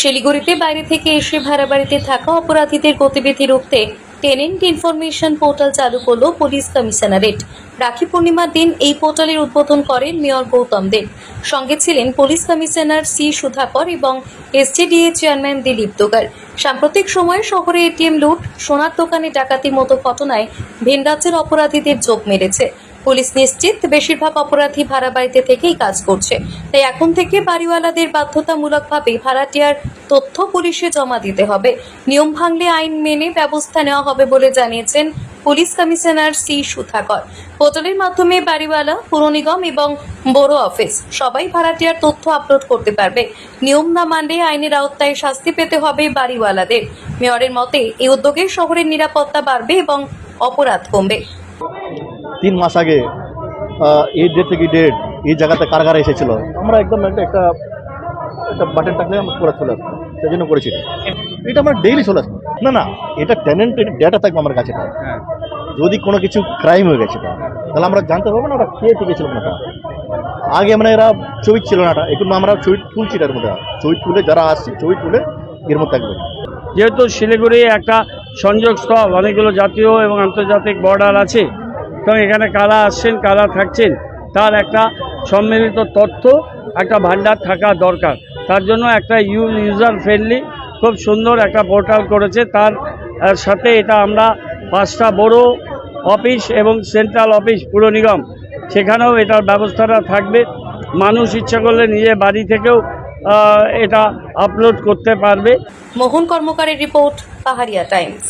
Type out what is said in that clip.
শিলিগুড়িতে বাইরে থেকে এসে ভাড়া বাড়িতে থাকা অপরাধীদের গতিবিধি রুখতে টেনেন্ট ইনফরমেশন পোর্টাল চালু করল পুলিশ কমিশনারেট। রাখি পূর্ণিমার দিন এই পোর্টালের উদ্বোধন করেন মেয়র গৌতম দেব। সঙ্গে ছিলেন পুলিশ কমিশনার সি সুধাকর এবং এসটিডিএ চেয়ারম্যান দিলীপ দোগার সাম্প্রতিক সময়ে শহরে এটিএম লুট, সোনার দোকানে ডাকাতির মতো ঘটনায় ভিন রাজ্যের অপরাধীদের যোগ মেরেছে। পুলিশ নিশ্চিত বেশিরভাগ অপরাধী ভাড়া বাড়িতে থেকেই কাজ করছে। তাই এখন থেকে বাড়িওয়ালাদের বাধ্যতামূলকভাবে ভাড়াটিয়ার তথ্য পুলিশে জমা দিতে হবে। নিয়ম ভাঙলে আইন মেনে ব্যবস্থা নেওয়া হবে বলে জানিয়েছেন পুলিশ কমিশনার সি সুধাকর। পোর্টালের মাধ্যমে বাড়িওয়ালা, পুর নিগম এবং বড় অফিস সবাই ভাড়াটিয়ার তথ্য আপলোড করতে পারবে। নিয়ম না মানলে আইনের আওতায় শাস্তি পেতে হবে বাড়িওয়ালাদের। মেয়রের মতে, এই উদ্যোগে শহরের নিরাপত্তা বাড়বে এবং অপরাধ কমবে। তিন মাস আগে এই ডেট থেকে ডেট এই জায়গাতে কারাগারে এসেছিল। আমরা একদম একটা একটা একটা বাটন টাকলে আমরা করে চলে আসব সেই জন্য করেছি। এটা আমরা ডেইলি চলে আসব না না এটা টেনেন্টের ডেটা থাকবে আমার কাছে। না যদি কোনো কিছু ক্রাইম হয়ে গেছে তাহলে আমরা জানতে পারব না ওটা কে থেকে ছিল না। আগে মানে এরা ছবি ছিল না এটা এখন আমরা ছবি তুলছি এটার মধ্যে। ছবি তুলে যারা আসছে ছবি তুলে এর মধ্যে থাকবে। যেহেতু শিলিগুড়ি একটা সংযোগ সংযোগস্থল অনেকগুলো জাতীয় এবং আন্তর্জাতিক বর্ডার আছে। এবং এখানে কারা আসছেন, কারা থাকছেন, তার একটা সম্মিলিত তথ্য, একটা ভান্ডার থাকা দরকার। তার জন্য একটা ইউ ইউজার ফ্রেন্ডলি খুব সুন্দর একটা পোর্টাল করেছে। তার সাথে এটা আমরা পাঁচটা বড় অফিস এবং সেন্ট্রাল অফিস পুর নিগম, সেখানেও এটার ব্যবস্থাটা থাকবে। মানুষ ইচ্ছা করলে নিজে বাড়ি থেকেও এটা আপলোড করতে পারবে। মোহন কর্মকারের রিপোর্ট, পাহাড়িয়া টাইমস।